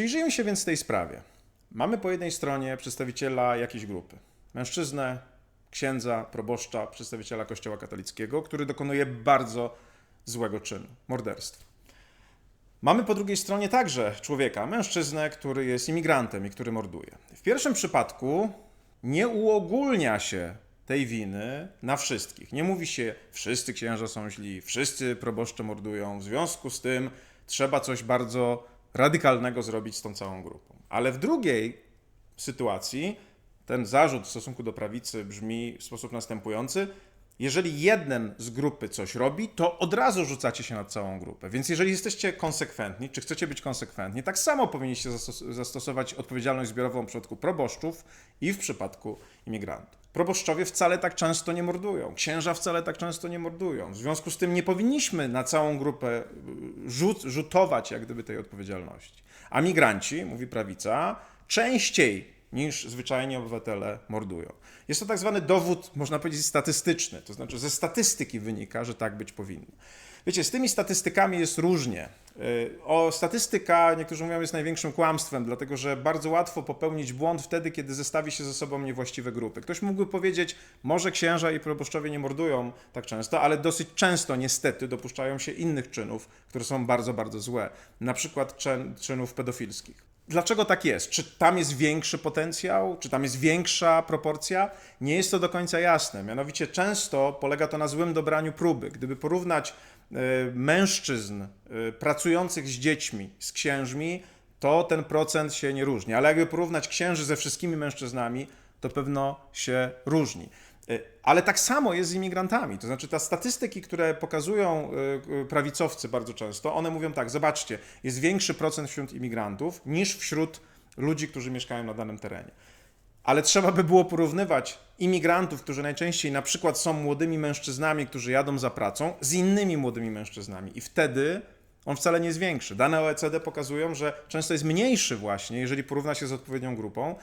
Przyjrzyjmy się więc tej sprawie. Mamy po jednej stronie przedstawiciela jakiejś grupy. Mężczyznę, księdza, proboszcza, przedstawiciela Kościoła katolickiego, który dokonuje bardzo złego czynu morderstwa. Mamy po drugiej stronie także człowieka, mężczyznę, który jest imigrantem i który morduje. W pierwszym przypadku nie uogólnia się tej winy na wszystkich. Nie mówi się, wszyscy księża są źli, wszyscy proboszcze mordują, w związku z tym trzeba coś bardzo radykalnego zrobić z tą całą grupą. Ale w drugiej sytuacji ten zarzut w stosunku do prawicy brzmi w sposób następujący: jeżeli jeden z grupy coś robi, to od razu rzucacie się na całą grupę. Więc jeżeli jesteście konsekwentni, czy chcecie być konsekwentni, tak samo powinniście zastos- zastosować odpowiedzialność zbiorową w przypadku proboszczów i w przypadku imigrantów. Proboszczowie wcale tak często nie mordują, księża wcale tak często nie mordują. W związku z tym nie powinniśmy na całą grupę y, rzut, rzutować jak gdyby tej odpowiedzialności. A migranci, mówi prawica, częściej niż zwyczajni obywatele mordują. Jest to tak zwany dowód, można powiedzieć, statystyczny, to znaczy ze statystyki wynika, że tak być powinno. Wiecie, z tymi statystykami jest różnie. Y, O statystyka, niektórzy mówią, jest największym kłamstwem, dlatego że bardzo łatwo popełnić błąd wtedy, kiedy zestawi się ze sobą niewłaściwe grupy. Ktoś mógłby powiedzieć, może księża i proboszczowie nie mordują tak często, ale dosyć często niestety dopuszczają się innych czynów, które są bardzo, bardzo złe. Na przykład czyn, czynów pedofilskich. Dlaczego tak jest? Czy tam jest większy potencjał? Czy tam jest większa proporcja? Nie jest to do końca jasne. Mianowicie często polega to na złym dobraniu próby. Gdyby porównać e, mężczyzn e, pracujących z dziećmi z księżmi, to ten procent się nie różni. Ale jakby porównać księży ze wszystkimi mężczyznami, to pewno się różni. Y, Ale tak samo jest z imigrantami. To znaczy, te statystyki, które pokazują y, y, prawicowcy bardzo często, one mówią tak: zobaczcie, jest większy procent wśród imigrantów niż wśród ludzi, którzy mieszkają na danym terenie. Ale trzeba by było porównywać imigrantów, którzy najczęściej na przykład są młodymi mężczyznami, którzy jadą za pracą, z innymi młodymi mężczyznami. I wtedy on wcale nie jest większy. Dane OECD pokazują, że często jest mniejszy właśnie, jeżeli porówna się z odpowiednią grupą,